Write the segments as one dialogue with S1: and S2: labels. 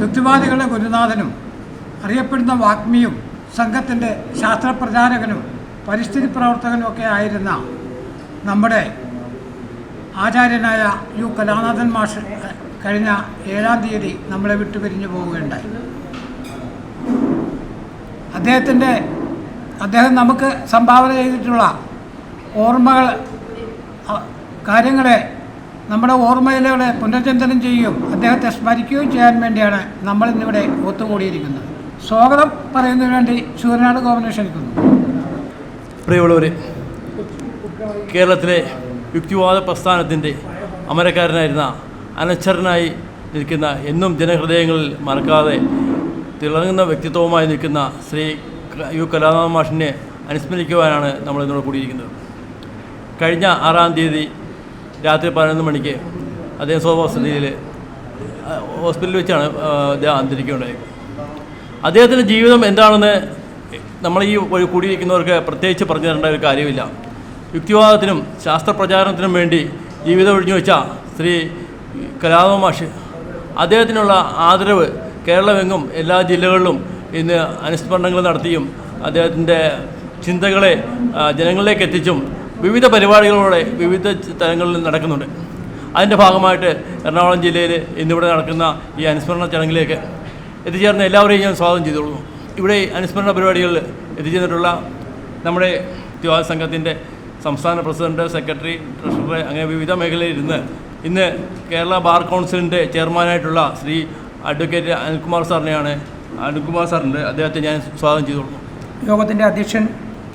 S1: യുക്തിവാദികളുടെ ഗുരുനാഥനും അറിയപ്പെടുന്ന വാഗ്മിയും സംഘത്തിന്റെ ശാസ്ത്രപ്രചാരകനും പരിസ്ഥിതി പ്രവർത്തകനും ഒക്കെ ആയിരുന്ന നമ്മുടെ ആചാര്യനായ യു കലാനാഥൻ മാഷ് കഴിഞ്ഞ ഏഴാം തീയതി നമ്മളെ വിട്ടു പിരിഞ്ഞു പോവുകയുണ്ടായി. അദ്ദേഹത്തിന്റെ അദ്ദേഹം നമുക്ക് സംഭാവന ചെയ്തിട്ടുള്ള ഓർമ്മകൾ കാര്യങ്ങളെ നമ്മുടെ ഓർമ്മയിലൂടെ പുനർചിന്തനം ചെയ്യുകയും അദ്ദേഹത്തെ സ്മരിക്കുകയും ചെയ്യാൻ വേണ്ടിയാണ് നമ്മൾ ഇന്നിവിടെ ഒത്തുകൂടിയിരിക്കുന്നത്. സ്വാഗതം പറയുന്നതിന് വേണ്ടി ശൂരനാട് ഗോപനെ ക്ഷണിക്കുന്നു.
S2: പ്രിയമുള്ളവരെ കേരളത്തിലെ യുക്തിവാദ പ്രസ്ഥാനത്തിന്റെ അമരക്കാരനായിരുന്ന അനശ്വരനായി നിൽക്കുന്ന എന്നും ജനഹൃദയങ്ങളിൽ മറക്കാതെ തിളങ്ങുന്ന വ്യക്തിത്വവുമായി നിൽക്കുന്ന ശ്രീ യു കലാനാഥ മാഷിനെ അനുസ്മരിക്കുവാനാണ് നമ്മൾ ഇന്നോട് കൂടിയിരിക്കുന്നത്. കഴിഞ്ഞ ആറാം തീയതി രാത്രി പതിനൊന്ന് മണിക്ക് അദ്ദേഹം സ്വവസതിയിൽ ഹോസ്പിറ്റലിൽ വെച്ചാണ് അദ്ദേഹം അന്തരിക്കുകയുണ്ടായത് അദ്ദേഹത്തിന്റെ ജീവിതം എന്താണെന്ന് നമ്മൾ ഈ വഴി കൂടിയിരിക്കുന്നവർക്ക് പ്രത്യേകിച്ച് പറഞ്ഞു തരേണ്ട ഒരു കാര്യമില്ല. യുക്തിവാദത്തിനും ശാസ്ത്രപ്രചാരണത്തിനും വേണ്ടി ജീവിതം ഒഴിഞ്ഞു വെച്ച ശ്രീ കലാമ മാഷ് അദ്ദേഹത്തിനുള്ള ആദരവ് കേരളമെങ്ങും എല്ലാ ജില്ലകളിലും ഇന്ന് അനുസ്മരണങ്ങൾ നടത്തിയും അദ്ദേഹത്തിന്റെ ചിന്തകളെ ജനങ്ങളിലേക്ക് എത്തിച്ചും വിവിധ പരിപാടികളോടെ വിവിധ തലങ്ങളിൽ നടക്കുന്നുണ്ട്. അതിന്റെ ഭാഗമായിട്ട് എറണാകുളം ജില്ലയിൽ ഇന്നിവിടെ നടക്കുന്ന ഈ അനുസ്മരണ ചടങ്ങിലേക്ക് എത്തിച്ചേർന്ന എല്ലാവരെയും ഞാൻ സ്വാഗതം ചെയ്തോളൂ ഇവിടെ അനുസ്മരണ പരിപാടികളിൽ എത്തിച്ചേർന്നിട്ടുള്ള നമ്മുടെ യുവ സംഘത്തിന്റെ സംസ്ഥാന പ്രസിഡന്റ് സെക്രട്ടറി ട്രഷറർ അങ്ങനെ വിവിധ മേഖലയിൽ ഇരുന്ന് ഇന്ന് കേരള ബാർ കൗൺസിലിന്റെ ചെയർമാനായിട്ടുള്ള ശ്രീ അഡ്വക്കേറ്റ് അനിൽകുമാർ സാറിനെയാണ് അനിൽകുമാർ സാറിന്റെ അദ്ദേഹത്തെ ഞാൻ സ്വാഗതം ചെയ്തോളൂ
S3: യോഗത്തിന്റെ അധ്യക്ഷൻ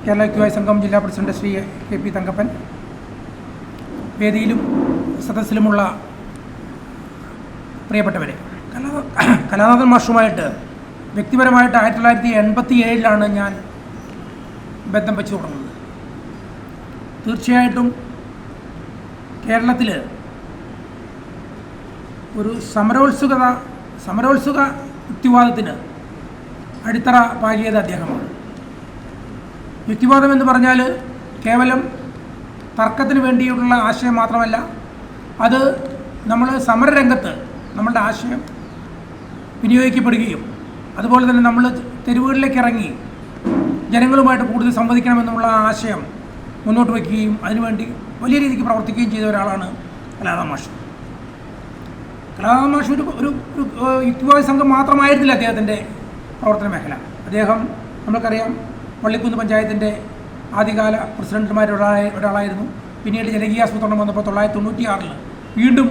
S3: കേരള യുക്തിവായ സംഘം ജില്ലാ president Shri K P Thankappan. വേദിയിലും സദസ്സിലുമുള്ള പ്രിയപ്പെട്ടവരെ കലാ കലാനാഥൻ മാഷുമായിട്ട് വ്യക്തിപരമായിട്ട് ആയിരത്തി തൊള്ളായിരത്തി എൺപത്തി ഏഴിലാണ് ഞാൻ ബന്ധം വെച്ച് തുടങ്ങുന്നത്. തീർച്ചയായിട്ടും കേരളത്തിൽ ഒരു സമരോത്സുകത സമരോത്സുക യുക്തിവാദത്തിന് അടിത്തറ പാകിയത് അദ്ദേഹമാണ്. യുക്തിവാദം എന്ന് പറഞ്ഞാൽ കേവലം തർക്കത്തിന് വേണ്ടിയുള്ള ആശയം മാത്രമല്ല അത് നമ്മൾ സമരരംഗത്ത് നമ്മളുടെ ആശയം വിനിയോഗിക്കപ്പെടുകയും അതുപോലെ തന്നെ നമ്മൾ തെരുവുകളിലേക്ക് ഇറങ്ങി ജനങ്ങളുമായിട്ട് കൂടുതൽ സംവദിക്കണമെന്നുള്ള ആശയം മുന്നോട്ട് വയ്ക്കുകയും അതിനുവേണ്ടി വലിയ രീതിക്ക് പ്രവർത്തിക്കുകയും ചെയ്ത ഒരാളാണ് കലാറാം മാഷ്. ഒരു ഒരു യുക്തിവാദ സംഘം മാത്രമായിരുന്നില്ല അദ്ദേഹത്തിന്റെ പ്രവർത്തന മേഖല. അദ്ദേഹം നമ്മൾക്കറിയാം പള്ളിക്കുന്ന് പഞ്ചായത്തിന്റെ ആദ്യകാല പ്രസിഡന്റുമാരിൽ ഒരാളായ ഒരാളായിരുന്നു. പിന്നീട് ജനകീയ ആസൂത്രണം വന്നപ്പോൾ തൊള്ളായിരത്തി തൊണ്ണൂറ്റി ആറിൽ വീണ്ടും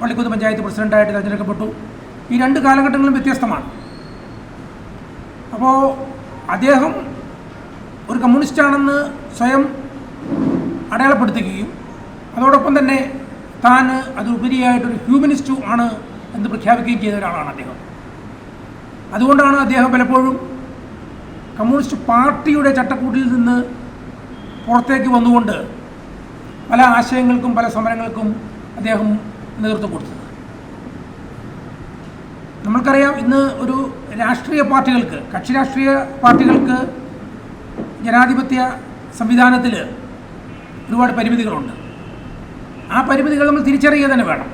S3: വള്ളിക്കുന്ന് പഞ്ചായത്ത് പ്രസിഡന്റായിട്ട് തിരഞ്ഞെടുക്കപ്പെട്ടു. ഈ രണ്ട് കാലഘട്ടങ്ങളും വ്യത്യസ്തമാണ്. അപ്പോൾ അദ്ദേഹം ഒരു കമ്മ്യൂണിസ്റ്റാണെന്ന് സ്വയം അടയാളപ്പെടുത്തുകയും അതോടൊപ്പം തന്നെ താൻ അതിലുപരിയായിട്ടൊരു ഹ്യൂമനിസ്റ്റു ആണ് എന്ന് പ്രഖ്യാപിക്കുകയും ചെയ്ത ഒരാളാണ് അദ്ദേഹം. അതുകൊണ്ടാണ് അദ്ദേഹം പലപ്പോഴും കമ്മ്യൂണിസ്റ്റ് പാർട്ടിയുടെ ചട്ടക്കൂട്ടിൽ നിന്ന് പുറത്തേക്ക് വന്നുകൊണ്ട് പല ആശയങ്ങൾക്കും പല സമരങ്ങൾക്കും അദ്ദേഹം നേതൃത്വം കൊടുത്തത്. നമ്മൾക്കറിയാം ഇന്ന് ഒരു രാഷ്ട്രീയ പാർട്ടികൾക്ക് കക്ഷി രാഷ്ട്രീയ പാർട്ടികൾക്ക് ജനാധിപത്യ സംവിധാനത്തിൽ ഒരുപാട് പരിമിതികളുണ്ട്. ആ പരിമിതികൾ നമ്മൾ തിരിച്ചറിയുക തന്നെ വേണം.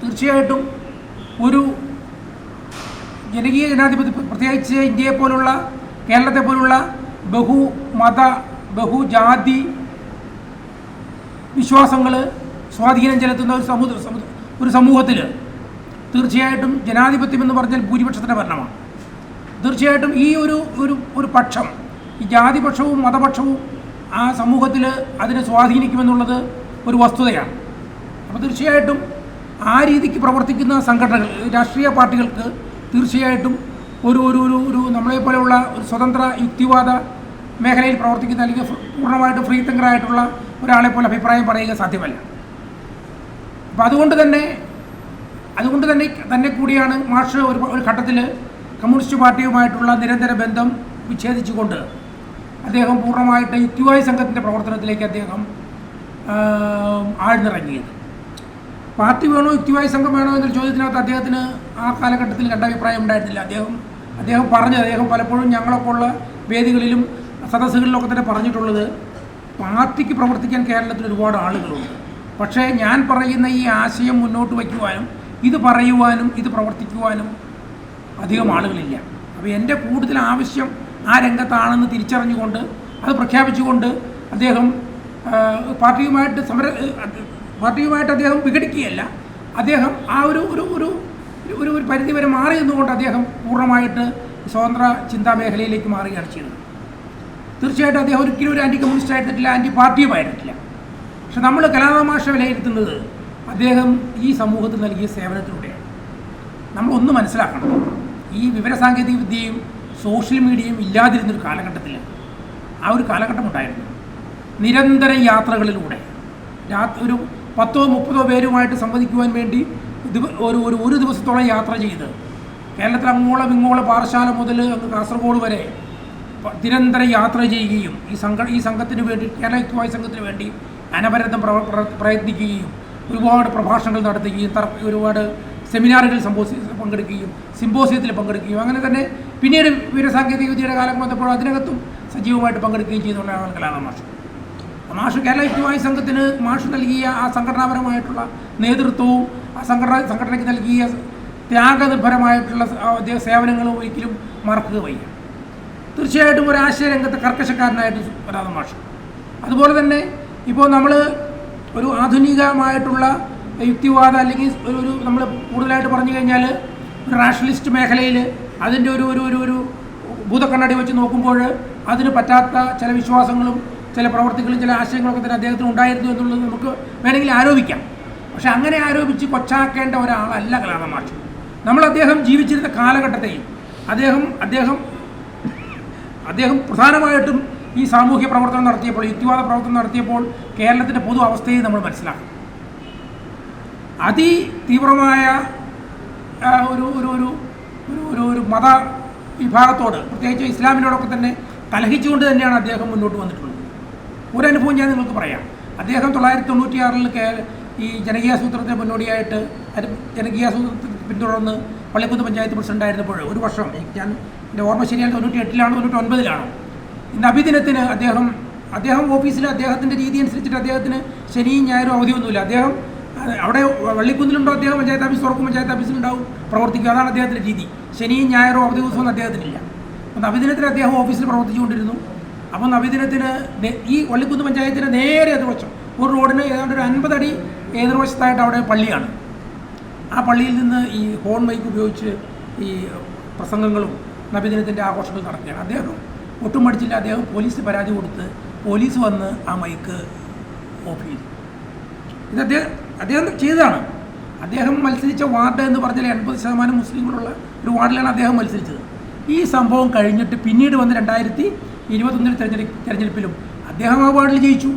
S3: തീർച്ചയായിട്ടും ഒരു ജനകീയ ജനാധിപത്യ പ്രത്യേകിച്ച് ഇന്ത്യയെ പോലുള്ള കേരളത്തെ പോലുള്ള ബഹു മത ബഹുജാതി വിശ്വാസങ്ങൾ സ്വാധീനം ചെലുത്തുന്ന ഒരു സമൂഹ ഒരു സമൂഹത്തിൽ തീർച്ചയായിട്ടും ജനാധിപത്യം എന്ന് പറഞ്ഞാൽ ഭൂരിപക്ഷത്തിന്റെ ഭരണമാണ്. തീർച്ചയായിട്ടും ഈ ഒരു ഒരു ഒരു പക്ഷം ഈ ജാതിപക്ഷവും മതപക്ഷവും ആ സമൂഹത്തിൽ അതിനെ സ്വാധീനിക്കുമെന്നുള്ളത് ഒരു വസ്തുതയാണ്. അപ്പോൾ തീർച്ചയായിട്ടും ആ രീതിക്ക് പ്രവർത്തിക്കുന്ന സംഘടനകൾ രാഷ്ട്രീയ പാർട്ടികൾക്ക് തീർച്ചയായിട്ടും ഒരു ഒരു ഒരു ഒരു നമ്മളെപ്പോലെയുള്ള ഒരു സ്വതന്ത്ര യുക്തിവാദ മേഖലയിൽ പ്രവർത്തിക്കുന്ന അല്ലെങ്കിൽ പൂർണമായിട്ട് ഫ്രീ തിങ്കറായിട്ടുള്ള ഒരാളെ പോലെ അഭിപ്രായം പറയുക സാധ്യമല്ല. അപ്പോൾ അതുകൊണ്ട് തന്നെ അതുകൊണ്ട് തന്നെ തന്നെ കൂടിയാണ് മാഷ് ഒരു ഒരു ഘട്ടത്തിൽ കമ്മ്യൂണിസ്റ്റ് പാർട്ടിയുമായിട്ടുള്ള നിരന്തര ബന്ധം വിച്ഛേദിച്ചുകൊണ്ട് അദ്ദേഹം പൂർണമായിട്ട് യുക്തിവായ സംഘത്തിന്റെ പ്രവർത്തനത്തിലേക്ക് അദ്ദേഹം ആഴ്ന്നിറങ്ങിയത്. പാർട്ടി വേണോ യുക്തിവായ സംഘം വേണോ എന്നൊരു ചോദ്യത്തിനകത്ത് അദ്ദേഹത്തിന് ആ കാലഘട്ടത്തിൽ രണ്ടഭിപ്രായം ഉണ്ടായിരുന്നില്ല. അദ്ദേഹം അദ്ദേഹം പറഞ്ഞത് അദ്ദേഹം പലപ്പോഴും ഞങ്ങളൊക്കെ ഉള്ള വേദികളിലും സദസ്സുകളിലൊക്കെ തന്നെ പറഞ്ഞിട്ടുള്ളത് പാർട്ടിക്ക് പ്രവർത്തിക്കാൻ കേരളത്തിൽ ഒരുപാട് ആളുകളുണ്ട്. പക്ഷേ ഞാൻ പറയുന്ന ഈ ആശയം മുന്നോട്ട് വയ്ക്കുവാനും ഇത് പറയുവാനും ഇത് പ്രവർത്തിക്കുവാനും അധികം ആളുകളില്ല. അപ്പോൾ എന്റെ കൂടുതൽ ആവശ്യം ആ രംഗത്താണെന്ന് തിരിച്ചറിഞ്ഞുകൊണ്ട് അത് പ്രഖ്യാപിച്ചുകൊണ്ട് അദ്ദേഹം പാർട്ടിയുമായിട്ട് സമര പാർട്ടിയുമായിട്ട് അദ്ദേഹം വിഘടിക്കുകയല്ല. അദ്ദേഹം ആ ഒരു ഒരു ഒരു ഒരു- ഒരു പരിധി വരെ മാറി നിന്നുകൊണ്ട് അദ്ദേഹം പൂർണമായിട്ട് സ്വതന്ത്ര ചിന്താ മേഖലയിലേക്ക് മാറുകയാണ് ചെയ്യുന്നത് തീർച്ചയായിട്ടും അദ്ദേഹം ഒരിക്കലും ഒരു ആന്റി കമ്മ്യൂണിസ്റ്റ് ആയിരുന്നിട്ടില്ല ആന്റി പാർട്ടിയുമായിട്ടില്ല പക്ഷെ നമ്മൾ കലാതമാശ വിലയിരുത്തുന്നത് അദ്ദേഹം ഈ സമൂഹത്തിൽ നൽകിയ സേവനത്തിലൂടെയാണ്. നമ്മൾ ഒന്ന് മനസ്സിലാക്കണം ഈ വിവരസാങ്കേതിക വിദ്യയും സോഷ്യൽ മീഡിയയും ഇല്ലാതിരുന്നൊരു കാലഘട്ടത്തിൽ ആ ഒരു കാലഘട്ടം ഉണ്ടായിരുന്നു. നിരന്തര യാത്രകളിലൂടെ രാത്രി ഒരു പത്തോ മുപ്പതോ പേരുമായിട്ട് സംവദിക്കുവാൻ വേണ്ടി ഒരു ഒരു ഒരു ദിവസത്തോളം യാത്ര ചെയ്ത്. കേരളത്തിൽ അങ്ങോളം ഇങ്ങോളം പാറശാല മുതൽ കാസർഗോഡ് വരെ നിരന്തരം യാത്ര ചെയ്യുകയും ഈ സംഘ ഈ സംഘത്തിന് വേണ്ടി കേരള യുക്തിവായ സംഘത്തിന് വേണ്ടി അനവരതം പ്രയത്നിക്കുകയും ഒരുപാട് പ്രഭാഷണങ്ങൾ നടത്തുകയും ഒരുപാട് സെമിനാറുകളിൽ സംബോസി പങ്കെടുക്കുകയും സിമ്പോസിയത്തിൽ പങ്കെടുക്കുകയും അങ്ങനെ തന്നെ പിന്നീട് വിവരസാങ്കേതിക വിദ്യയുടെ കാലം വന്നപ്പോൾ അതിനകത്തും സജീവമായിട്ട് പങ്കെടുക്കുകയും ചെയ്യുന്നുള്ള ആളുകളാണ് മാഷ് മാഷ് കേരള യുക്തിവായ സംഘത്തിന് മാഷ് നൽകിയ ആ സംഘടനാപരമായിട്ടുള്ള നേതൃത്വവും ആ സംഘടന സംഘടനയ്ക്ക് നൽകിയ ത്യാഗനിർഭരമായിട്ടുള്ള സേവനങ്ങളും ഒരിക്കലും മറക്കുക വയ്യ. തീർച്ചയായിട്ടും ഒരു ആശയരംഗത്ത് കർക്കശക്കാരനായിട്ട് വരാതെ മാഷ്. അതുപോലെ തന്നെ ഇപ്പോൾ നമ്മൾ ഒരു ആധുനികമായിട്ടുള്ള യുക്തിവാദം അല്ലെങ്കിൽ ഒരു ഒരു നമ്മൾ കൂടുതലായിട്ട് പറഞ്ഞു കഴിഞ്ഞാൽ ഒരു റാഷണലിസ്റ്റ് മേഖലയിൽ അതിന്റെ ഒരു ഒരു ഒരു ഒരു ഭൂതക്കണ്ണാടി വെച്ച് നോക്കുമ്പോൾ അതിന് പറ്റാത്ത ചില വിശ്വാസങ്ങളും ചില പ്രവർത്തികളും ചില ആശയങ്ങളൊക്കെ തന്നെ അദ്ദേഹത്തിന് ഉണ്ടായിരുന്നു എന്നുള്ളത് നമുക്ക് വേണമെങ്കിൽ ആരോപിക്കാം. പക്ഷെ അങ്ങനെ ആരോപിച്ച് കൊച്ചാക്കേണ്ട ഒരാളല്ല കലാപ മാഷ്. നമ്മൾ അദ്ദേഹം ജീവിച്ചിരുന്ന കാലഘട്ടത്തെയും അദ്ദേഹം അദ്ദേഹം അദ്ദേഹം പ്രധാനമായിട്ടും ഈ സാമൂഹ്യ പ്രവർത്തനം നടത്തിയപ്പോൾ യുക്തിവാദ പ്രവർത്തനം നടത്തിയപ്പോൾ കേരളത്തിന്റെ പൊതു അവസ്ഥയെ നമ്മൾ മനസ്സിലാക്കും. അതിതീവ്രമായ തീവ്രമായ ഒരു ഒരു ഒരു ഒരു ഒരു ഒരു മത വിഭാഗത്തോട് പ്രത്യേകിച്ച് ഇസ്ലാമിനോടൊക്കെ തന്നെ കലഹിച്ചുകൊണ്ട് തന്നെയാണ് അദ്ദേഹം മുന്നോട്ട് വന്നിട്ടുള്ളത്. ഒരു അനുഭവം ഞാൻ നിങ്ങൾക്ക് പറയാം. അദ്ദേഹം തൊള്ളായിരത്തി തൊണ്ണൂറ്റിയാറിൽ കേ ഈ ജനകീയാസൂത്രത്തിന് മുന്നോടിയായിട്ട് അത് ജനകീയാസൂത്രത്തിൽ പിന്തുടർന്ന് പള്ളിക്കുന്ന് പഞ്ചായത്ത് പ്രസിഡന്റ് ആയിരുന്നപ്പോൾ ഒരു വർഷം ഞാൻ എന്റെ ഓർമ്മ ശരിയാണ് തൊണ്ണൂറ്റി എട്ടിലാണോ തൊണ്ണൂറ്റി ഒൻപതിലാണോ ഇന്ന് അഭിദിനത്തിന് അദ്ദേഹം അദ്ദേഹം ഓഫീസിൽ അദ്ദേഹത്തിന്റെ രീതി അനുസരിച്ചിട്ട് അദ്ദേഹത്തിന് ശനിയും ഞായറും അവധിയൊന്നുമില്ല. അദ്ദേഹം അവിടെ വള്ളിക്കുന്നിലുണ്ടോ അദ്ദേഹം? പഞ്ചായത്ത് ഓഫീസ് തുറക്കും പഞ്ചായത്ത് ഓഫീസിലുണ്ടാവും പ്രവർത്തിക്കുക അതാണ് അദ്ദേഹത്തിന്റെ രീതി. ശനിയും ഞായറും അവധി ദിവസമൊന്നും അദ്ദേഹത്തിനില്ല. അപ്പം നബിദിനത്തിന് അദ്ദേഹം ഓഫീസിൽ പ്രവർത്തിച്ചുകൊണ്ടിരുന്നു. അപ്പോൾ നവീദിനത്തിന് ഈ വള്ളിക്കുന്ന് പഞ്ചായത്തിന്റെ നേരെ എതിർവശം. ഒരു റോഡിന് ഏതാണ്ട് ഒരു അൻപതടി എതിർവശത്തായിട്ട് അവിടെ പള്ളിയാണ്. ആ പള്ളിയിൽ നിന്ന് ഈ ഹോൺ മൈക്ക് ഉപയോഗിച്ച് ഈ പ്രസംഗങ്ങളും നബിദിനത്തിന്റെ ആഘോഷങ്ങളും നടക്കുകയാണ് അദ്ദേഹം ഒട്ടും മടിച്ചില്ല. അദ്ദേഹം പോലീസിന് പരാതി കൊടുത്ത് പോലീസ് വന്ന് ആ മൈക്ക് ഓഫ് ചെയ്തു. ഇത് അദ്ദേഹം അദ്ദേഹം ചെയ്തതാണ്. അദ്ദേഹം മത്സരിച്ച വാർഡ് എന്ന് പറഞ്ഞാൽ എൺപത് ശതമാനം മുസ്ലിങ്ങളുള്ള ഒരു വാർഡിലാണ് അദ്ദേഹം മത്സരിച്ചത്. ഈ സംഭവം കഴിഞ്ഞിട്ട് പിന്നീട് വന്ന് രണ്ടായിരത്തി ഇരുപത്തൊന്നിൽ തെരഞ്ഞെടുപ്പ് തെരഞ്ഞെടുപ്പിലും അദ്ദേഹം ആ വാർഡിൽ ജയിച്ചു.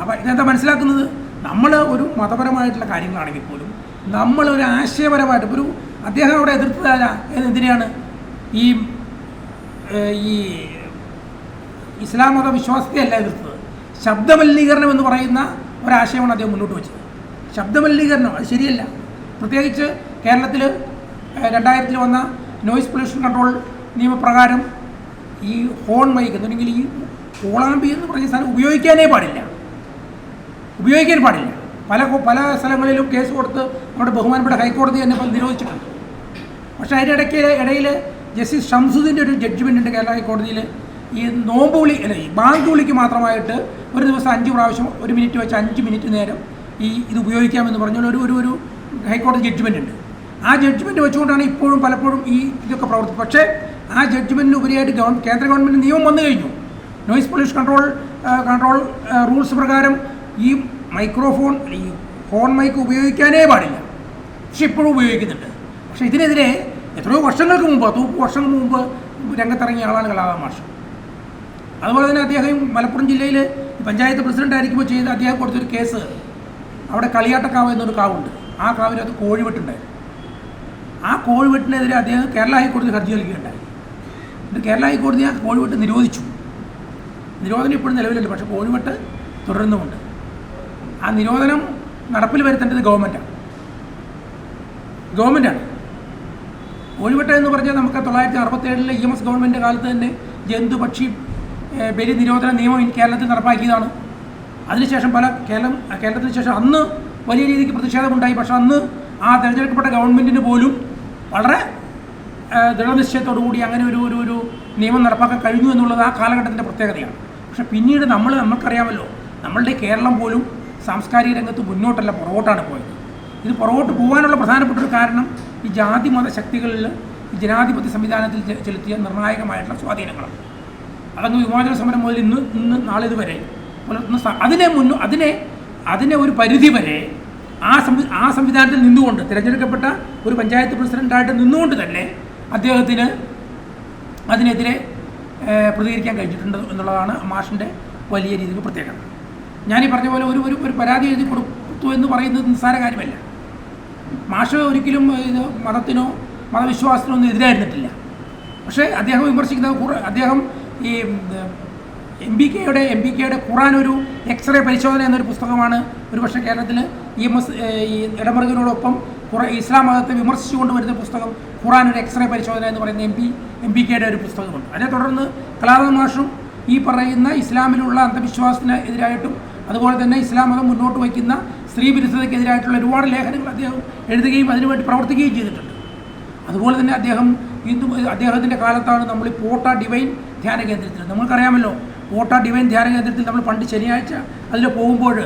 S3: അപ്പോൾ ഇതെന്താ മനസ്സിലാക്കുന്നത്? നമ്മൾ ഒരു മതപരമായിട്ടുള്ള കാര്യങ്ങളാണെങ്കിൽ പോലും നമ്മൾ ഒരു ആശയപരമായിട്ട് ഒരു അദ്ദേഹം അവിടെ എതിർത്തതല്ല എന്തിനാണ് ഈ ഈ ഇസ്ലാം മത വിശ്വാസത്തെയല്ല എതിർത്തത്. ശബ്ദമലിനീകരണം എന്ന് പറയുന്ന ഒരാശയമാണ് അദ്ദേഹം മുന്നോട്ട് വെച്ചത്. ശബ്ദമലിനീകരണം അത് ശരിയല്ല. പ്രത്യേകിച്ച് കേരളത്തിൽ രണ്ടായിരത്തിൽ വന്ന നോയിസ് പൊല്യൂഷൻ കൺട്രോൾ നിയമപ്രകാരം ഈ ഹോൺ മൈക്ക് അല്ലെങ്കിൽ ഈ കോളാമ്പി എന്ന് പറഞ്ഞ സാധനം ഉപയോഗിക്കാനേ പാടില്ല. ഉപയോഗിക്കാൻ പാടില്ല. പല പല സ്ഥലങ്ങളിലും കേസ് കൊടുത്ത് നമ്മുടെ ബഹുമാനപ്പെട്ട ഹൈക്കോടതി തന്നെ നിരോധിച്ചിട്ടുണ്ട്. പക്ഷേ അതിന്റെ ഇടയ്ക്ക് ഇടയിൽ ജസ്റ്റിസ് ഷംസുദ്ദീന്റെ ഒരു ജഡ്ജ്മെന്റ് ഉണ്ട് കേരള ഹൈക്കോടതിയിൽ. ഈ നോമ്പ് വിളി അല്ല ഈ ബാങ്ക് വിളിക്ക് മാത്രമായിട്ട് ഒരു ദിവസം അഞ്ച് പ്രാവശ്യം ഒരു മിനിറ്റ് വെച്ച് അഞ്ച് മിനിറ്റ് നേരം ഈ ഇത് ഉപയോഗിക്കാമെന്ന് പറഞ്ഞ ഒരു ഒരു ഒരു ഹൈക്കോടതി ജഡ്ജ്മെന്റ് ഉണ്ട്. ആ ജഡ്ജ്മെന്റ് വെച്ചുകൊണ്ടാണ് ഇപ്പോഴും പലപ്പോഴും ഈ ഇതൊക്കെ പ്രവർത്തി പക്ഷേ ആ ജഡ്ജ്മെന്റിന് ഉപരിയായിട്ട് ഗവൺ കേന്ദ്ര ഗവൺമെന്റ് നിയമം വന്നു കഴിഞ്ഞു. Noise pollution control control rules പ്രകാരം ഈ മൈക്രോഫോൺ ഈ ഫോൺ മൈക്ക് ഉപയോഗിക്കാനേ പാടില്ല. പക്ഷെ ഇപ്പോഴും ഉപയോഗിക്കുന്നുണ്ട്. പക്ഷേ ഇതിനെതിരെ എത്രയോ വർഷങ്ങൾക്ക് മുമ്പ് തൂപ്പ് വർഷങ്ങൾക്ക് മുമ്പ് രംഗത്തിറങ്ങിയ ആളാണ് കലാകാ മാഷ്. അതുപോലെ തന്നെ അദ്ദേഹം മലപ്പുറം ജില്ലയിൽ പഞ്ചായത്ത് പ്രസിഡന്റ് ആയിരിക്കുമ്പോൾ ചെയ്ത അദ്ദേഹം കൊടുത്തൊരു കേസ് അവിടെ കളിയാട്ടക്കാവ് എന്നൊരു കാവുണ്ട്. ആ കാവിനകത്ത് കോഴിവെട്ടുണ്ടായിരുന്നു. ആ കോഴിവെട്ടിനെതിരെ അദ്ദേഹം കേരള ഹൈക്കോടതി ഹർജി നൽകുകയുണ്ടായി എന്നിട്ട് കേരള ഹൈക്കോടതി ആ കോഴിവെട്ട് നിരോധിച്ചു. നിരോധനം ഇപ്പോഴും നിലവിലുണ്ട് പക്ഷേ കോഴിവെട്ട് തുടരുന്നുമുണ്ട്. ആ നിരോധനം നടപ്പിൽ വരുത്തേണ്ടത് ഗവൺമെന്റാണ് ഗവൺമെന്റാണ് കോഴിവെട്ട എന്ന് പറഞ്ഞാൽ നമുക്ക് തൊള്ളായിരത്തി അറുപത്തേഴിലെ ഇ എം എസ് ഗവൺമെന്റ് കാലത്ത് തന്നെ ജന്തു പക്ഷി ബലി നിരോധന നിയമം കേരളത്തിൽ നടപ്പാക്കിയതാണ്. അതിനുശേഷം പല കേരളം കേരളത്തിന് ശേഷം അന്ന് വലിയ രീതിക്ക് പ്രതിഷേധമുണ്ടായി. പക്ഷേ അന്ന് ആ തിരഞ്ഞെടുക്കപ്പെട്ട ഗവൺമെന്റിന് പോലും വളരെ ആ, ദൃഢനിശ്ചയത്തോടു കൂടി അങ്ങനെ ഒരു ഒരു ഒരു നിയമം നടപ്പാക്കാൻ കഴിഞ്ഞു എന്നുള്ളത് ആ കാലഘട്ടത്തിന്റെ പ്രത്യേകതയാണ്. പക്ഷെ പിന്നീട് നമ്മൾ നമുക്കറിയാമല്ലോ നമ്മളുടെ കേരളം പോലും സാംസ്കാരിക രംഗത്ത് മുന്നോട്ടല്ല പുറകോട്ടാണ് പോയത്. ഇത് പുറകോട്ട് പോകാനുള്ള പ്രധാനപ്പെട്ട ഒരു കാരണം ഈ ജാതി മത ശക്തികളിൽ ജനാധിപത്യ സംവിധാനത്തിൽ ചെലുത്തിയ നിർണായകമായിട്ടുള്ള സ്വാധീനങ്ങളാണ്. അതങ്ങ് വിമോചന സമരം മുതൽ ഇന്ന് ഇന്ന് നാളെ ഇതുവരെ പുലർത്തുന്ന അതിനെ മുന്നോ അതിനെ അതിനെ ഒരു പരിധി വരെ ആ സംവി ആ സംവിധാനത്തിൽ നിന്നുകൊണ്ട് തിരഞ്ഞെടുക്കപ്പെട്ട ഒരു പഞ്ചായത്ത് പ്രസിഡന്റായിട്ട് നിന്നുകൊണ്ട് തന്നെ അദ്ദേഹത്തിന് അതിനെതിരെ പ്രതികരിക്കാൻ കഴിഞ്ഞിട്ടുണ്ട് എന്നുള്ളതാണ് മാഷിന്റെ വലിയ രീതിയിൽ പ്രത്യേകത. ഈ പറഞ്ഞ പോലെ ഒരു ഒരു ഒരു പരാതി എഴുതി കൊടുത്തു എന്ന് പറയുന്നത് നിസ്സാര കാര്യമല്ല. മാഷ് ഒരിക്കലും ഇത് മതത്തിനോ മതവിശ്വാസത്തിനോ ഒന്നും എതിരായിരുന്നിട്ടില്ല. പക്ഷേ അദ്ദേഹം വിമർശിക്കുന്നത് അദ്ദേഹം ഈ എം ബി കെയുടെ എം ബി കെയുടെ ഖുറാൻ ഒരു എക്സ്റേ പരിശോധന എന്നൊരു പുസ്തകമാണ് ഒരുപക്ഷെ കേരളത്തിൽ ഇ എം എസ് ഈ ഇടമറുകിനോടൊപ്പം കുറേ ഇസ്ലാം മതത്തെ വിമർശിച്ചുകൊണ്ട് വരുന്ന പുസ്തകം ഖുറാൻ ഒരു എക്സ്റേ പരിശോധന എന്ന് പറയുന്ന എം പി എം പി കെയുടെ ഒരു പുസ്തകമുണ്ട്. അതിനെ തുടർന്ന് കലാദ മാഷും ഈ പറയുന്ന ഇസ്ലാമിലുള്ള അന്ധവിശ്വാസത്തിന് എതിരായിട്ടും അതുപോലെ തന്നെ ഇസ്ലാം മതം മുന്നോട്ട് വയ്ക്കുന്ന സ്ത്രീ വിരുദ്ധതയ്ക്കെതിരായിട്ടുള്ള ഒരുപാട് ലേഖനങ്ങൾ അദ്ദേഹം എഴുതുകയും അതിനുവേണ്ടി പ്രവർത്തിക്കുകയും ചെയ്തിട്ടുണ്ട്. അതുപോലെ തന്നെ അദ്ദേഹം ഹിന്ദു അദ്ദേഹത്തിന്റെ കാലത്താണ് നമ്മൾ ഈ പോട്ട ഡിവൈൻ ധ്യാന കേന്ദ്രത്തിൽ നമുക്കറിയാമല്ലോ പോട്ട ഡിവൈൻ ധ്യാന കേന്ദ്രത്തിൽ നമ്മൾ പണ്ട് ശനിയാഴ്ച അതിൽ പോകുമ്പോൾ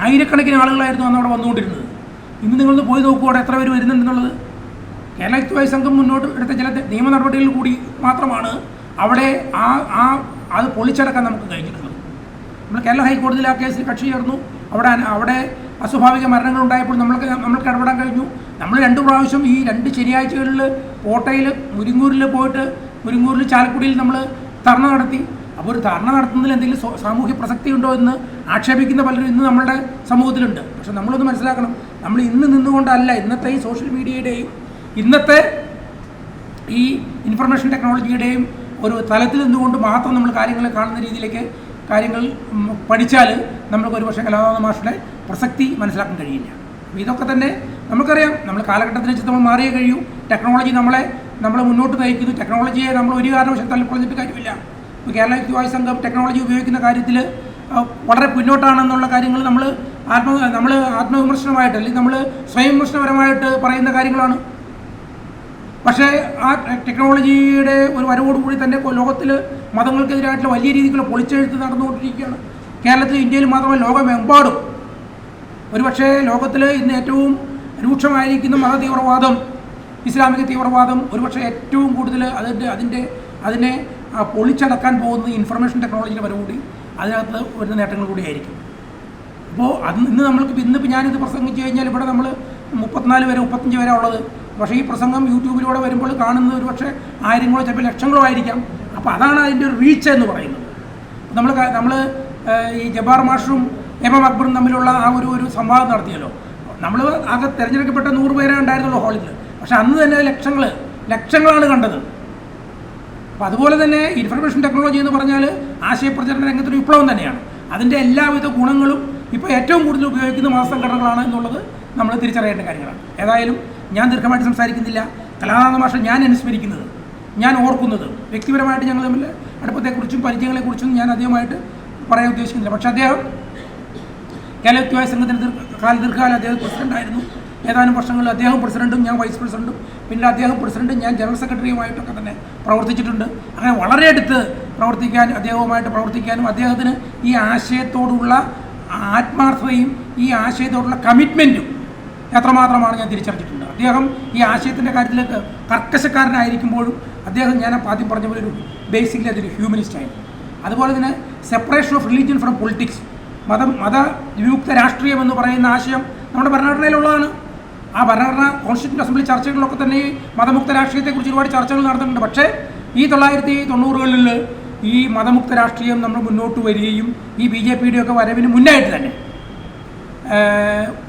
S3: ആയിരക്കണക്കിന് ആളുകളായിരുന്നു അന്ന് അവിടെ വന്നുകൊണ്ടിരുന്നത്. ഇന്ന് നിങ്ങളൊന്ന് പോയി നോക്കൂ അവിടെ എത്ര പേര് വരുന്നുണ്ടെന്നുള്ളത്. കേരള യുക്തിവായ സംഘം മുന്നോട്ട് എടുത്ത ചില നിയമ നടപടികളിൽ കൂടി മാത്രമാണ് അവിടെ ആ ആ അത് പൊളിച്ചടക്കാൻ നമുക്ക് കഴിഞ്ഞിട്ടുള്ളത്. നമ്മൾ കേരള ഹൈക്കോടതിയിൽ ആ കേസിൽ കക്ഷി ചേർന്നു. അവിടെ അവിടെ അസ്വാഭാവിക മരണങ്ങൾ ഉണ്ടായപ്പോൾ നമ്മൾക്ക് നമ്മൾക്ക് ഇടപെടാൻ കഴിഞ്ഞു. നമ്മൾ രണ്ട് പ്രാവശ്യം ഈ രണ്ട് ശനിയാഴ്ചകളിൽ കോട്ടയിൽ മുരിങ്ങൂരിൽ പോയിട്ട് മുരിങ്ങൂരിൽ ചാലക്കുടിയിൽ നമ്മൾ ധർണ നടത്തി. അപ്പോൾ ഒരു ധർണ നടത്തുന്നതിൽ എന്തെങ്കിലും സാമൂഹ്യ പ്രസക്തി ഉണ്ടോ എന്ന് ആക്ഷേപിക്കുന്ന പലരും ഇന്ന് നമ്മുടെ സമൂഹത്തിലുണ്ട്. പക്ഷെ നമ്മളൊന്ന് മനസ്സിലാക്കണം. നമ്മൾ ഇന്ന് നിന്നുകൊണ്ടല്ല ഇന്നത്തെ ഈ സോഷ്യൽ മീഡിയയുടെയും ഇന്നത്തെ ഈ ഇൻഫർമേഷൻ ടെക്നോളജിയുടെയും ഒരു തലത്തിൽ നിന്നുകൊണ്ട് മാത്രം നമ്മൾ കാര്യങ്ങൾ കാണുന്ന രീതിയിലേക്ക് കാര്യങ്ങൾ പഠിച്ചാൽ നമ്മൾക്ക് ഒരുപക്ഷെ കലാകാന്ത മാഷയുടെ പ്രസക്തി മനസ്സിലാക്കാൻ കഴിയില്ല. അപ്പോൾ ഇതൊക്കെ തന്നെ നമുക്കറിയാം. നമ്മൾ കാലഘട്ടത്തിനനുസരിച്ച് നമ്മൾ മാറിയേ കഴിയൂ. ടെക്നോളജി നമ്മളെ നമ്മളെ മുന്നോട്ട് നയിക്കുന്നു. ടെക്നോളജിയെ നമ്മൾ ഒരു കാരണവശാലും തള്ളിപ്പറഞ്ഞിട്ട് കാര്യമില്ല. ഇപ്പോൾ കേരള യുക്തിവായ സംഘം ടെക്നോളജി ഉപയോഗിക്കുന്ന കാര്യത്തിൽ വളരെ പിന്നോട്ടാണെന്നുള്ള കാര്യങ്ങൾ നമ്മൾ ആത്മ നമ്മൾ ആത്മവിമർശനമായിട്ട് അല്ലെങ്കിൽ നമ്മൾ സ്വയം വിമർശനപരമായിട്ട് പറയുന്ന കാര്യങ്ങളാണ്. പക്ഷേ ആ ടെക്നോളജിയുടെ ഒരു വരവോടുകൂടി തന്നെ ലോകത്തിൽ മതങ്ങൾക്കെതിരായിട്ടുള്ള വലിയ രീതിയിലുള്ള പൊളിച്ചെഴുത്ത് നടന്നുകൊണ്ടിരിക്കുകയാണ്. കേരളത്തിൽ ഇന്ത്യയിൽ മാത്രമല്ല ലോകമെമ്പാടും. ഒരുപക്ഷേ ലോകത്തിൽ ഇന്ന് ഏറ്റവും രൂക്ഷമായിരിക്കുന്ന മത തീവ്രവാദം ഇസ്ലാമിക തീവ്രവാദം ഒരുപക്ഷെ ഏറ്റവും കൂടുതൽ അതിന്റെ അതിന്റെ അതിനെ പൊളിച്ചടക്കാൻ പോകുന്നത് ഇൻഫർമേഷൻ ടെക്നോളജിയുടെ വരവുകൂടി അതിനകത്ത് വരുന്ന നേട്ടങ്ങൾ കൂടിയായിരിക്കും. അപ്പോൾ അത് ഇന്ന് നമ്മൾക്ക് ഇന്നിപ്പോൾ ഞാനിത് പ്രസംഗിച്ച് കഴിഞ്ഞാൽ ഇവിടെ നമ്മൾ മുപ്പത്തിനാല് വരെ മുപ്പത്തഞ്ച് വരെ ഉള്ളത്. പക്ഷേ ഈ പ്രസംഗം യൂട്യൂബിലൂടെ വരുമ്പോൾ കാണുന്നത് ഒരു പക്ഷേ ആയിരങ്ങളോ ചിലപ്പോൾ ലക്ഷങ്ങളോ ആയിരിക്കാം. അപ്പോൾ അതാണ് അതിന്റെ ഒരു റീച്ച് എന്ന് പറയുന്നത്. നമ്മൾ നമ്മൾ ഈ ജബാർ മാഷും എം എം അക്ബറും തമ്മിലുള്ള ആ ഒരു ഒരു സംവാദം നടത്തിയല്ലോ. നമ്മൾ ആകെ തിരഞ്ഞെടുക്കപ്പെട്ട നൂറ് പേരെ ഉണ്ടായിരുന്നുള്ളൂ ഹാളിൽ. പക്ഷേ അന്ന് തന്നെ ലക്ഷങ്ങൾ ലക്ഷങ്ങളാണ് കണ്ടത്. അപ്പോൾ അതുപോലെ തന്നെ ഇൻഫർമേഷൻ ടെക്നോളജി എന്ന് പറഞ്ഞാൽ ആശയപ്രചരണ രംഗത്തൊരു വിപ്ലവം തന്നെയാണ്. അതിന്റെ എല്ലാവിധ ഗുണങ്ങളും ഇപ്പോൾ ഏറ്റവും കൂടുതൽ ഉപയോഗിക്കുന്ന മതസംഘടനകളാണ് എന്നുള്ളത് നമ്മൾ തിരിച്ചറിയേണ്ട കാര്യങ്ങളാണ്. ഏതായാലും ഞാൻ ദീർഘമായിട്ട് സംസാരിക്കുന്നില്ല. കലാനാഥ മാഷ ഞാൻ അനുസ്മരിക്കുന്നത് ഞാൻ ഓർക്കുന്നത്. വ്യക്തിപരമായിട്ട് ഞങ്ങൾ തമ്മിൽ അടുപ്പത്തെക്കുറിച്ചും പരിചയങ്ങളെക്കുറിച്ചും ഞാൻ അധികമായിട്ട് പറയാൻ ഉദ്ദേശിക്കുന്നില്ല. പക്ഷേ അദ്ദേഹം കേരള വ്യക്തിവായ സംഘത്തിന് കാല ദീർഘകാലം അദ്ദേഹം പ്രസിഡന്റായിരുന്നു ഏതാനും വർഷങ്ങളിൽ അദ്ദേഹം പ്രസിഡന്റും ഞാൻ വൈസ് പ്രസിഡന്റും. പിന്നെ അദ്ദേഹം പ്രസിഡന്റും ഞാൻ ജനറൽ സെക്രട്ടറിയുമായിട്ടൊക്കെ തന്നെ പ്രവർത്തിച്ചിട്ടുണ്ട്. അങ്ങനെ വളരെ അടുത്ത് പ്രവർത്തിക്കാൻ അദ്ദേഹവുമായിട്ട് പ്രവർത്തിക്കാനും അദ്ദേഹത്തിന് ഈ ആശയത്തോടുള്ള ആത്മാർത്ഥതയും ഈ ആശയത്തോടുള്ള കമ്മിറ്റ്മെന്റും എത്രമാത്രമാണ് ഞാൻ തിരിച്ചറിഞ്ഞിട്ടുണ്ട്. അദ്ദേഹം ഈ ആശയത്തിന്റെ കാര്യത്തിൽ കർക്കശക്കാരനായിരിക്കുമ്പോഴും അദ്ദേഹം ഞാൻ ആദ്യം പറഞ്ഞ പോലെ ഒരു ബേസിക്കലി അതൊരു ഹ്യൂമനിസ്റ്റ് ആയിരുന്നു അതുപോലെ തന്നെ separation of religion from politics മതം മത വിമുക്ത രാഷ്ട്രീയം എന്ന് പറയുന്ന ആശയം നമ്മുടെ ഭരണഘടനയിലുള്ളതാണ്. ആ ഭരണഘടന കോൺസ്റ്റിറ്റ്യൂഷൻ അസംബ്ലി ചർച്ചകളിലൊക്കെ തന്നെ ഈ മതമുക്ത രാഷ്ട്രീയത്തെക്കുറിച്ച് ഒരുപാട് ചർച്ചകൾ നടത്തുന്നുണ്ട് പക്ഷേ ഈ തൊള്ളായിരത്തി തൊണ്ണൂറുകളിൽ ഈ മതമുക്ത രാഷ്ട്രീയം നമ്മൾ മുന്നോട്ട് വരികയും ഈ ബി ജെ പിയുടെയൊക്കെ വരവിന് മുന്നായിട്ട് തന്നെ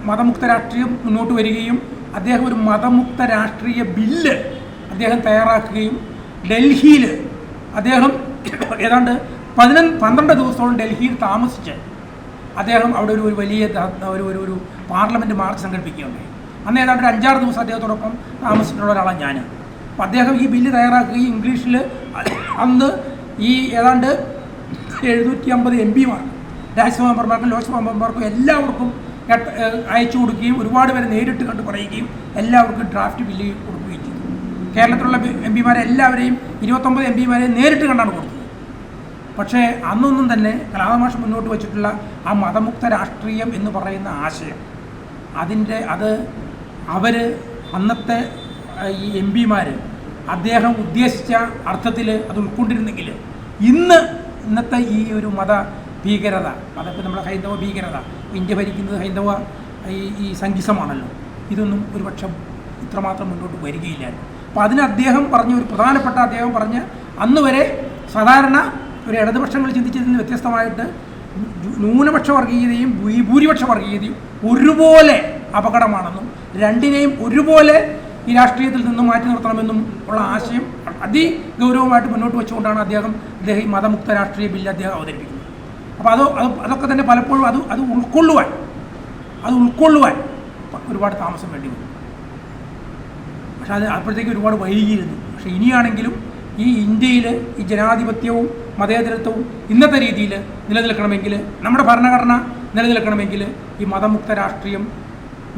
S3: മതമുക്ത രാഷ്ട്രീയം മുന്നോട്ട് വരികയും അദ്ദേഹം ഒരു മതമുക്ത രാഷ്ട്രീയ ബില്ല് അദ്ദേഹം തയ്യാറാക്കുകയും ഡൽഹിയിൽ അദ്ദേഹം ഏതാണ്ട് പതിനൊന്ന് പന്ത്രണ്ട് ദിവസത്തോളം ഡൽഹിയിൽ താമസിച്ച് അദ്ദേഹം അവിടെ ഒരു വലിയ ഒരു ഒരു ഒരു പാർലമെന്റ് മാർച്ച് സംഘടിപ്പിക്കുകയുണ്ടായി. അന്ന് ഏതാണ്ട് ഒരു അഞ്ചാറ് ദിവസം അദ്ദേഹത്തോടൊപ്പം താമസിച്ചിട്ടുള്ള ഒരാളാണ് ഞാൻ അപ്പം അദ്ദേഹം ഈ ബില്ല് തയ്യാറാക്കുകയും ഇംഗ്ലീഷിൽ അന്ന് ഈ ഏതാണ്ട് എഴുന്നൂറ്റി അമ്പത് എം പിമാർ രാജ്യസഭാ മെമ്പർമാർക്കും ലോക്സഭാ മെമ്പർമാർക്കും എല്ലാവർക്കും അയച്ചു കൊടുക്കുകയും ഒരുപാട് പേരെ നേരിട്ട് കണ്ട് പറയുകയും എല്ലാവർക്കും ഡ്രാഫ്റ്റ് ബില്ല് കൊടുക്കുകയും ചെയ്തു. കേരളത്തിലുള്ള എം പിമാരെ എല്ലാവരെയും ഇരുപത്തൊമ്പത് എം പിമാരെ നേരിട്ട് കണ്ടാണ് കൊടുത്തത്. പക്ഷേ അന്നൊന്നും തന്നെ കലാതമാഷം മുന്നോട്ട് വച്ചിട്ടുള്ള ആ മതമുക്ത രാഷ്ട്രീയം എന്ന് പറയുന്ന ആശയം അതിന്റെ അത് അവർ അന്നത്തെ ഈ എം പിമാർ അദ്ദേഹം ഉദ്ദേശിച്ച അർത്ഥത്തിൽ അത് ഉൾക്കൊണ്ടിരുന്നെങ്കിൽ ഇന്ന് ഇന്നത്തെ ഈ ഒരു മത ഭീകരത അതൊക്കെ നമ്മുടെ ഹൈന്ദവ ഭീകരത ഇന്ത്യ ഭരിക്കുന്നത് ഹൈന്ദവ ഈ ഈ സംഗീസമാണല്ലോ ഇതൊന്നും ഒരു പക്ഷം ഇത്രമാത്രം മുന്നോട്ട് വരികയില്ലായിരുന്നു. അപ്പോൾ അതിന് അദ്ദേഹം പറഞ്ഞ ഒരു പ്രധാനപ്പെട്ട അദ്ദേഹം പറഞ്ഞ അന്ന് വരെ സാധാരണ ഒരു ഇടതുപക്ഷങ്ങൾ ചിന്തിച്ചതിൽ നിന്ന് വ്യത്യസ്തമായിട്ട് ന്യൂനപക്ഷ വർഗീയതയും ഭൂരിപക്ഷ വർഗീയതയും ഒരുപോലെ അപകടമാണെന്നും രണ്ടിനെയും ഒരുപോലെ ഈ രാഷ്ട്രീയത്തിൽ നിന്ന് മാറ്റി നിർത്തണമെന്നും ഉള്ള ആശയം അതിഗൗരവമായിട്ട് മുന്നോട്ട് വെച്ചുകൊണ്ടാണ് അദ്ദേഹം അദ്ദേഹം മതമുക്ത രാഷ്ട്രീയ ബില്ല് അദ്ദേഹം അവതരിപ്പിക്കുന്നത്. അപ്പോൾ അത് അത് അതൊക്കെ തന്നെ പലപ്പോഴും അത് അത് ഉൾക്കൊള്ളുവാൻ അത് ഉൾക്കൊള്ളുവാൻ ഒരുപാട് താമസം വേണ്ടി വന്നു പക്ഷെ അത് അപ്പോഴത്തേക്ക് ഒരുപാട് വൈകിയിരുന്നു. പക്ഷേ ഇനിയാണെങ്കിലും ഈ ഇന്ത്യയിൽ ഈ ജനാധിപത്യവും മതേതരത്വവും ഇന്നത്തെ രീതിയിൽ നിലനിൽക്കണമെങ്കിൽ നമ്മുടെ ഭരണഘടന നിലനിൽക്കണമെങ്കിൽ ഈ മതമുക്ത രാഷ്ട്രീയം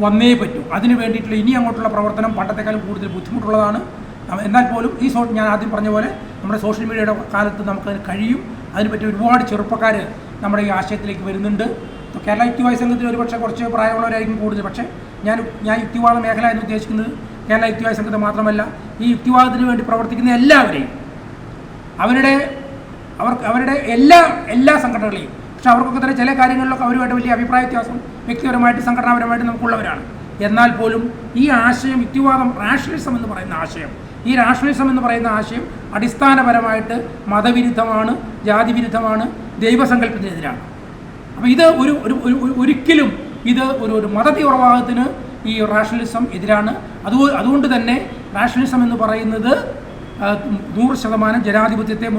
S3: വന്നേ പറ്റൂ. അതിന് വേണ്ടിയിട്ടുള്ള ഇനി അങ്ങോട്ടുള്ള പ്രവർത്തനം പണ്ടത്തെക്കാളും കൂടുതൽ ബുദ്ധിമുട്ടുള്ളതാണ്. എന്നാൽ പോലും ഈ സോ ഞാൻ ആദ്യം പറഞ്ഞ പോലെ നമ്മുടെ സോഷ്യൽ മീഡിയയുടെ കാലത്ത് നമുക്കതിന് കഴിയും. അതിനെപ്പറ്റി ഒരുപാട് ചെറുപ്പക്കാർ നമ്മുടെ ഈ ആശയത്തിലേക്ക് വരുന്നുണ്ട്. കേരള യുക്തിവാദ സംഘത്തിൽ ഒരുപക്ഷെ കുറച്ച് പ്രായമുള്ളവരായിരിക്കും കൂടുതൽ. പക്ഷേ ഞാൻ ഞാൻ യുക്തിവാദ മേഖല എന്ന് ഉദ്ദേശിക്കുന്നത് കേരള യുക്തിവാദി സംഘത്തെ മാത്രമല്ല ഈ യുക്തിവാദത്തിന് വേണ്ടി പ്രവർത്തിക്കുന്ന എല്ലാവരെയും അവരുടെ അവർക്ക് അവരുടെ എല്ലാ എല്ലാ സംഘടനകളെയും പക്ഷെ അവർക്കൊക്കെ തന്നെ ചില കാര്യങ്ങളിലൊക്കെ അവരുമായിട്ട് വലിയ അഭിപ്രായ വ്യത്യാസം വ്യക്തിപരമായിട്ട് സംഘടനാപരമായിട്ട് നമുക്കുള്ളവരാണ് എന്നാൽ പോലും ഈ ആശയം യുക്തിവാദം റാഷണലിസം എന്ന് പറയുന്ന ആശയം ഈ റാഷണലിസം എന്ന് പറയുന്ന ആശയം അടിസ്ഥാനപരമായിട്ട് മതവിരുദ്ധമാണ് ജാതിവിരുദ്ധമാണ് ദൈവസങ്കല്പത്തിനെതിരാണ്. അപ്പോൾ ഇത് ഒരു ഒരു ഒരു- ഒരു- ഒരിക്കലും ഇത് ഒരു ഒരു മത തീവ്രവാദത്തിന് ഈ റാഷണലിസം എതിരാണ്. അത് അതുകൊണ്ട് തന്നെ റാഷണലിസം എന്ന് പറയുന്നത് നൂറ് ശതമാനം ജനാധിപത്യത്തെ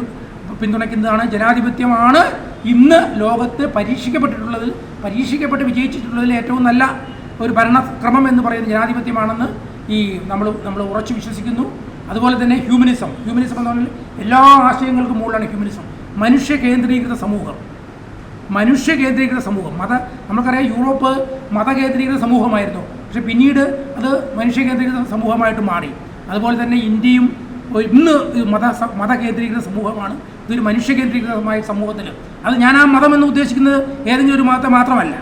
S3: പിന്തുണയ്ക്കുന്നതാണ്. ജനാധിപത്യമാണ് ഇന്ന് ലോകത്ത് പരീക്ഷിക്കപ്പെട്ടിട്ടുള്ളത് പരീക്ഷിക്കപ്പെട്ട് വിജയിച്ചിട്ടുള്ളതിൽ ഏറ്റവും നല്ല ഒരു ഭരണക്രമം എന്ന് പറയുന്നത് ജനാധിപത്യമാണെന്ന് ഈ നമ്മൾ നമ്മൾ ഉറച്ചു വിശ്വസിക്കുന്നു. അതുപോലെ തന്നെ ഹ്യൂമനിസം ഹ്യൂമനിസം എന്ന് പറഞ്ഞാൽ എല്ലാ ആശയങ്ങൾക്കും മുകളിലാണ് ഹ്യൂമനിസം മനുഷ്യ കേന്ദ്രീകൃത സമൂഹം. മനുഷ്യ കേന്ദ്രീകൃത സമൂഹം. മത നമുക്കറിയാം യൂറോപ്പ് മത കേന്ദ്രീകൃത സമൂഹമായിരുന്നു. പക്ഷെ പിന്നീട് അത് മനുഷ്യ കേന്ദ്രീകൃത സമൂഹമായിട്ട് മാറി. അതുപോലെ തന്നെ ഇന്ത്യയും ഇന്ന് മത മത കേന്ദ്രീകൃത സമൂഹമാണ്. ഇതൊരു മനുഷ്യ കേന്ദ്രീകൃതമായ സമൂഹത്തിൽ അത് ഞാൻ ആ മതം എന്ന് ഉദ്ദേശിക്കുന്നത് ഏതെങ്കിലും ഒരു മതത്തെ മാത്രമല്ല.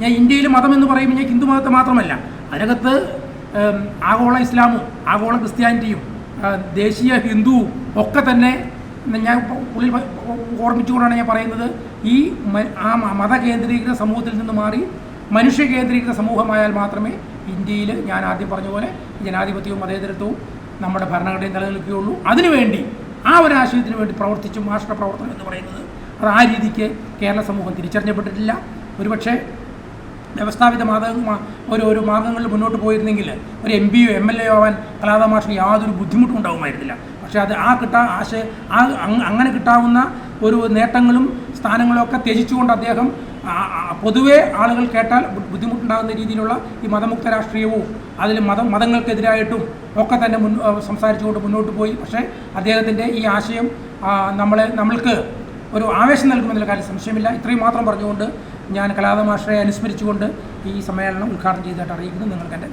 S3: ഞാൻ ഇന്ത്യയിൽ മതം എന്ന് പറയുമ്പോൾ ഞാൻ ഹിന്ദു മതത്തെ മാത്രമല്ല. അതിനകത്ത് ആഗോള ഇസ്ലാമും ആഗോള ക്രിസ്ത്യാനിറ്റിയും ദേശീയ ഹിന്ദുവും ഒക്കെ തന്നെ ഞാൻ ഉള്ളിൽ ഓർമ്മിച്ചുകൊണ്ടാണ് ഞാൻ പറയുന്നത് ഈ ആ മത കേന്ദ്രീകൃത സമൂഹത്തിൽ നിന്ന് മാറി മനുഷ്യ കേന്ദ്രീകൃത സമൂഹമായാൽ മാത്രമേ ഇന്ത്യയിൽ ഞാൻ ആദ്യം പറഞ്ഞ പോലെ ജനാധിപത്യവും മതേതരത്വവും നമ്മുടെ ഭരണഘടനയും നിലനിൽക്കുകയുള്ളൂ. അതിനുവേണ്ടി ആ ഒരു ആശയത്തിന് വേണ്ടി പ്രവർത്തിച്ചും രാഷ്ട്രപ്രവർത്തനം എന്ന് പറയുന്നത് അത് ആ രീതിക്ക് കേരള സമൂഹം തിരിച്ചറിഞ്ഞപ്പെട്ടിട്ടില്ല. ഒരുപക്ഷെ വ്യവസ്ഥാപിത മാർഗ ഒരു ഒരു മാർഗങ്ങളിൽ മുന്നോട്ട് പോയിരുന്നെങ്കിൽ ഒരു എം പിയോ എം എൽ എ ആവാൻ കലാതമാഷിന് യാതൊരു ബുദ്ധിമുട്ടും ഉണ്ടാകുമായിരുന്നില്ല പക്ഷേ അത് ആ കിട്ടാ ആശയ ആ അങ്ങനെ കിട്ടാവുന്ന ഒരു നേട്ടങ്ങളും സ്ഥാനങ്ങളും ഒക്കെ ത്യജിച്ചുകൊണ്ട് അദ്ദേഹം പൊതുവേ ആളുകൾ കേട്ടാൽ ബുദ്ധിമുട്ടുണ്ടാകുന്ന രീതിയിലുള്ള ഈ മതമുക്ത രാഷ്ട്രീയവും അതിൽ മതം മതങ്ങൾക്കെതിരായിട്ടും ഒക്കെ തന്നെ മുൻ സംസാരിച്ചുകൊണ്ട് മുന്നോട്ട് പോയി. പക്ഷേ അദ്ദേഹത്തിന്റെ ഈ ആശയം നമ്മളെ നമ്മൾക്ക് ഒരു ആവേശം നൽകുമെന്നുള്ള കാര്യം സംശയമില്ല. ഇത്രയും മാത്രം പറഞ്ഞുകൊണ്ട് ഞാൻ കലാതമാഷയെ അനുസ്മരിച്ചുകൊണ്ട് ഈ സമ്മേളനം ഉദ്ഘാടനം ചെയ്തതായിട്ട് അറിയിക്കുന്നു. നിങ്ങൾക്ക് എന്റെ